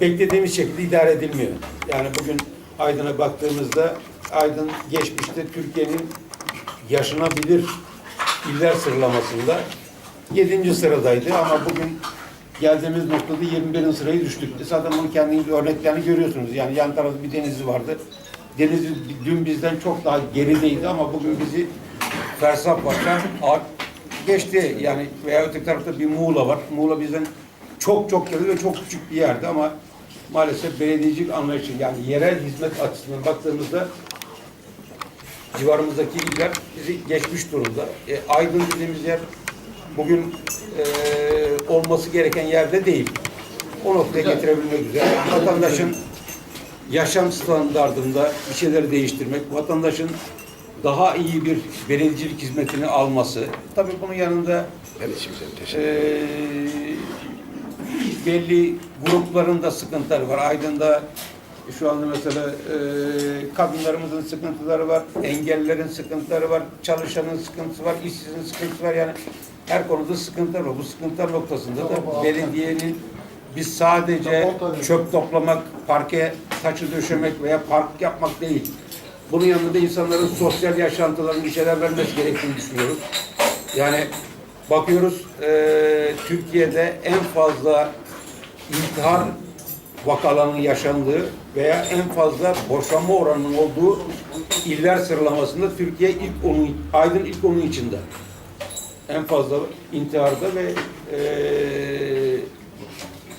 beklediğimiz şekilde idare edilmiyor. Yani bugün Aydın'a baktığımızda Aydın geçmişte Türkiye'nin yaşanabilir iller sıralamasında 7. sıradaydı ama bugün geldiğimiz noktada 21. sıraya düştük. Zaten bunun kendi örneklerini görüyorsunuz. Yani yan tarafta bir Denizli vardı. Denizli dün bizden çok daha gerideydi ama bugün bizi fersah başlar geçti. Yani veya öteki tarafta bir Muğla var. Muğla bizden çok çok geride ve çok küçük bir yerde ama maalesef belediyecilik anlayışı yani yerel hizmet açısından baktığımızda civarımızdaki iller bizi geçmiş durumda. E, Aydın dediğimiz yer bugün e, olması gereken yerde değil. O noktaya getirebilmek üzere vatandaşın yaşam standartında bir şeyleri değiştirmek, vatandaşın daha iyi bir belediyecilik hizmetini alması. Tabii bunun yanında e, belli grupların da sıkıntıları var. Aydın'da şu anda mesela e, kadınlarımızın sıkıntıları var, engellilerin sıkıntıları var, çalışanın sıkıntısı var, işsizin sıkıntısı var. Yani her konuda sıkıntılar var. Bu sıkıntılar noktasında da belediyenin biz sadece çöp toplamak, parke taşı döşemek veya park yapmak değil. Bunun yanında insanların sosyal yaşantılarının bir şeyler vermesi gerektiğini düşünüyoruz. Yani bakıyoruz e, Türkiye'de en fazla intihar vakalarının yaşandığı veya en fazla boşanma oranının olduğu iller sıralamasında Türkiye ilk onun, Aydın ilk onun içinde. En fazla intiharda ve e,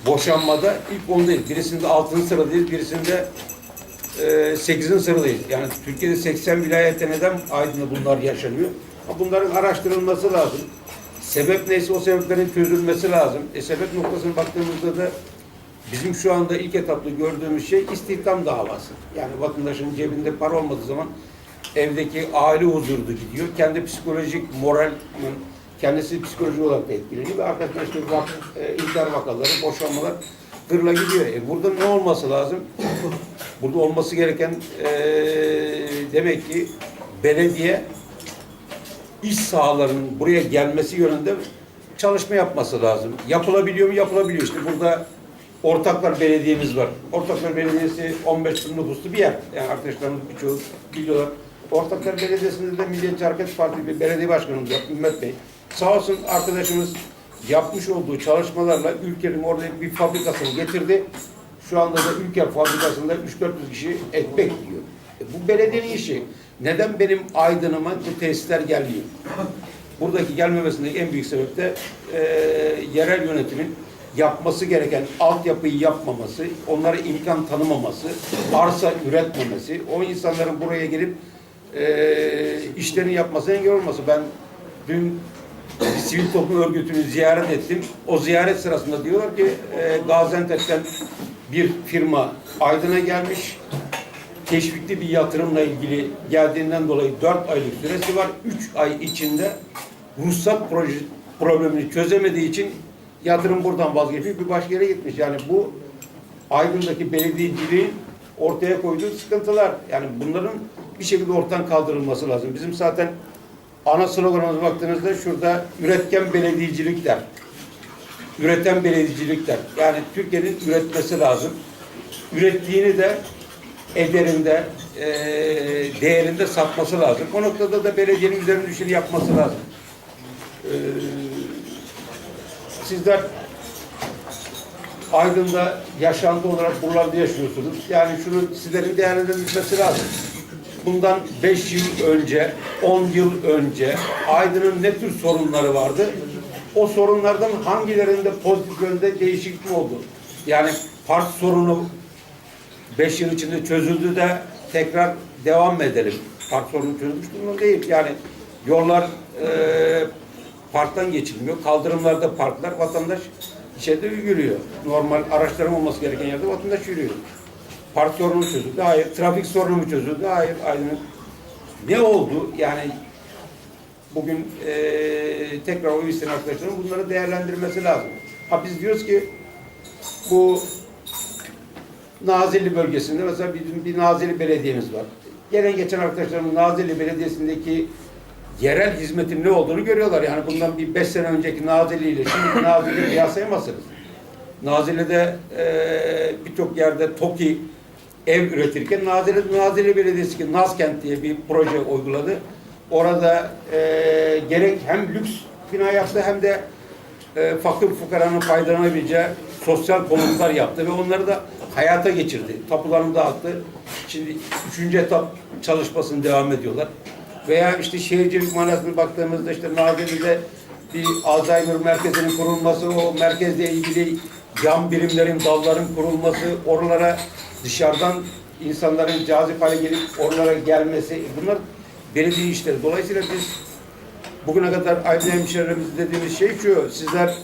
boşanmada ilk ondayız. Birisinde altıncı sıradayız, birisinde e, 8. sıradayız. Yani Türkiye'de 80 vilayette neden Aydın'da bunlar yaşanıyor? Bunların araştırılması lazım. Sebep neyse o sebeplerin çözülmesi lazım. E, sebep noktasına baktığımızda da bizim şu anda ilk etapta gördüğümüz şey istihdam davası. Yani vatandaşın cebinde para olmadığı zaman evdeki aile huzuru gidiyor. Kendi psikolojik, moral kendisi psikolojik olarak da etkileniyor ve arkasından işte vak, e, intihar vakaları, boşanmalar gırla gidiyor. E, burada ne olması lazım? Burada olması gereken e, demek ki belediye iş sahalarının buraya gelmesi yönünde çalışma yapması lazım. Yapılabiliyor mu? Yapılabiliyor. İşte burada Ortaklar Belediyemiz var. Ortaklar Belediyesi 15 bin nüfuslu bir yer. Yani arkadaşlarımız birçoğu biliyorlar. Ortaklar Belediyesi'nde de Milliyetçi Hareket Partisi bir belediye başkanımız var Ümmet Bey. Sağ olsun arkadaşımız yapmış olduğu çalışmalarla ülkenin orada bir fabrikasını getirdi. Şu anda da ülke fabrikasında 3-400 kişi ekmek yiyor. E bu belediyenin işi. Neden benim Aydın'ıma bu tesisler gelmiyor? Buradaki gelmemesindeki en büyük sebep de e, yerel yönetimin yapması gereken altyapıyı yapmaması, onlara imkan tanımaması, arsa üretmemesi, o insanların buraya gelip e, işlerini yapması engel olması. Ben dün bir sivil toplum örgütünü ziyaret ettim. O ziyaret sırasında diyorlar ki e, Gaziantep'ten bir firma Aydın'a gelmiş. Teşvikli bir yatırımla ilgili geldiğinden dolayı dört aylık süresi var. Üç ay içinde ruhsat proje, problemini çözemediği için yatırım buradan vazgeçmiş bir başka yere gitmiş. Yani bu Aydın'daki belediyeciliğin ortaya koyduğu sıkıntılar. Yani bunların bir şekilde ortadan kaldırılması lazım. Bizim zaten ana sloganımıza baktığınızda şurada üretken belediyecilikler. Üreten belediyecilikler. Yani Türkiye'nin üretmesi lazım. Ürettiğini de ederinde, e, değerinde satması lazım. O noktada da belediyenin üzerine düşeni yapması lazım. E, sizler Aydın'da yaşantı olarak buralarda yaşıyorsunuz. Yani şunu sizlerin değerlendirilmesi lazım. Bundan 5 yıl önce, 10 yıl önce Aydın'ın ne tür sorunları vardı? O sorunlardan hangilerinde pozitif yönde değişiklik oldu? Yani park sorunu 5 yıl içinde çözüldü de tekrar devam edelim? Park sorunu çözülmüş durumda değil. Yani yollar e, parktan geçilmiyor. Kaldırımlarda parklar vatandaş içeride yürüyor. Normal araçların olması gereken yerde vatandaş yürüyor. Park sorunu çözüldü? Hayır. Trafik sorunu mu çözüldü? Hayır. Aydın. Ne oldu? Yani bugün eee tekrar o isteyen arkadaşların bunları değerlendirmesi lazım. Ha biz diyoruz ki bu Nazilli bölgesinde mesela bizim bir Nazilli belediyemiz var. Gelen geçen arkadaşlarımız Nazilli Belediyesi'ndeki yerel hizmetin ne olduğunu görüyorlar. Yani bundan bir beş sene önceki Nazilli ile şimdiki Nazilli kıyaslayamazsınız. Nazile'de e, birçok yerde TOKİ ev üretirken Nazilli, Nazilli Belediyesi ki Nazkent diye bir proje uyguladı. Orada e, gerek hem lüks bina yaptı hem de e, fakir fukaranın faydalanabileceği sosyal konutlar yaptı ve onları da hayata geçirdi. Tapularını dağıttı. Şimdi üçüncü etap çalışmasını devam ediyorlar. Veya işte şehircilik manasına baktığımızda işte Nazilli'de bir Alzheimer merkezinin kurulması, o merkezle ilgili yan birimlerin, dalların kurulması, oralara dışarıdan insanların cazip hale gelip oralara gelmesi, bunlar belediye işleri. Dolayısıyla biz bugüne kadar aydın hemşehrilerimiz dediğimiz şey şu, sizler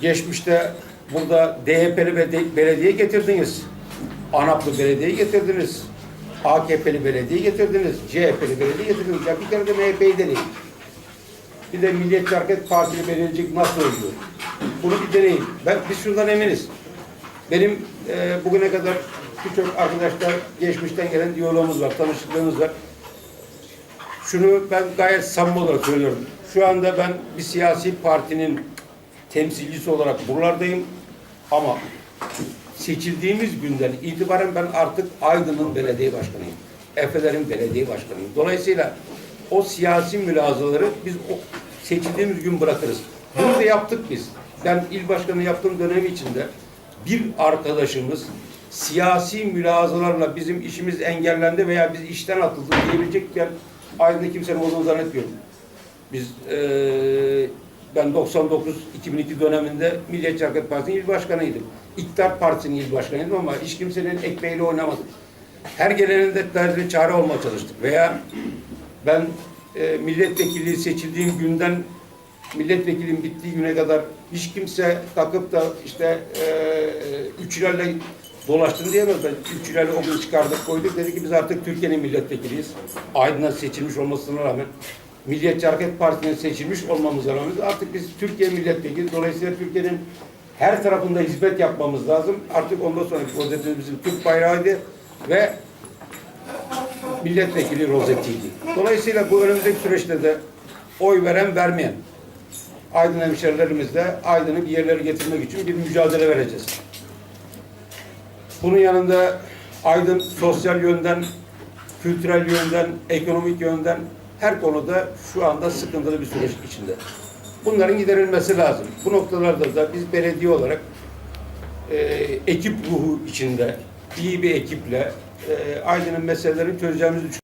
geçmişte burada DHP'li belediye getirdiniz. ANAP'lı belediye getirdiniz. AKP'li belediye getirdiniz. CHP'li belediye getirdiniz. Ya bir kere de MHP'yi deneyin. Bir de Milliyetçi Hareket Partili belediyecilik nasıl oluyor? Bunu bir deneyin. Ben, biz şundan eminiz. Benim e, bugüne kadar birçok arkadaşlar geçmişten gelen diyalogumuz var, tanışıklığımız var. Şunu ben gayet samimi olarak söylüyorum. Şu anda ben bir siyasi partinin temsilcisi olarak buralardayım. Ama seçildiğimiz günden itibaren ben artık Aydın'ın belediye başkanıyım. Efe'lerin belediye başkanıyım. Dolayısıyla o siyasi mülazaları biz o seçildiğimiz gün bırakırız. Bunu da yaptık biz. Ben il başkanı yaptığım dönem içinde bir arkadaşımız siyasi mülazalarla bizim işimiz engellendi veya biz işten atıldık diyebilecekken Aydın'da kimsenin olduğunu zannetmiyorum. Biz eee ben 99-2002 döneminde Milliyetçi Hareket Partisi'nin il başkanıydım. İktidar Partisi'nin il başkanıydım ama hiç kimsenin ekmeğiyle oynamadık. Her gelenin de derdine çare olmaya çalıştık. Veya ben e, milletvekilliği seçildiğim günden milletvekilliğim bittiği güne kadar hiç kimse takıp da işte e, üç ilerle dolaştın diyemez. Ben üç ilerle o gün çıkardık koyduk. Dedi ki biz artık Türkiye'nin milletvekiliyiz. Aydın'a seçilmiş olmasına rağmen Milliyetçi Hareket Partisi'ne seçilmiş olmamıza rağmen artık biz Türkiye milletvekili. Dolayısıyla Türkiye'nin her tarafında hizmet yapmamız lazım. Artık ondan sonraki gazetemiz bizim Türk bayrağıydı ve milletvekili rozetiydi. Dolayısıyla bu önümüzdeki süreçte de oy veren vermeyen Aydın hemşerilerimizle Aydın'ı bir yerlere getirmek için bir mücadele vereceğiz. Bunun yanında Aydın sosyal yönden, kültürel yönden, ekonomik yönden her konuda şu anda sıkıntılı bir süreç içinde. Bunların giderilmesi lazım. Bu noktalarda da biz belediye olarak e, ekip ruhu içinde iyi bir ekiple e, Aydın'ın meselelerini çözeceğimizi düşünüyoruz.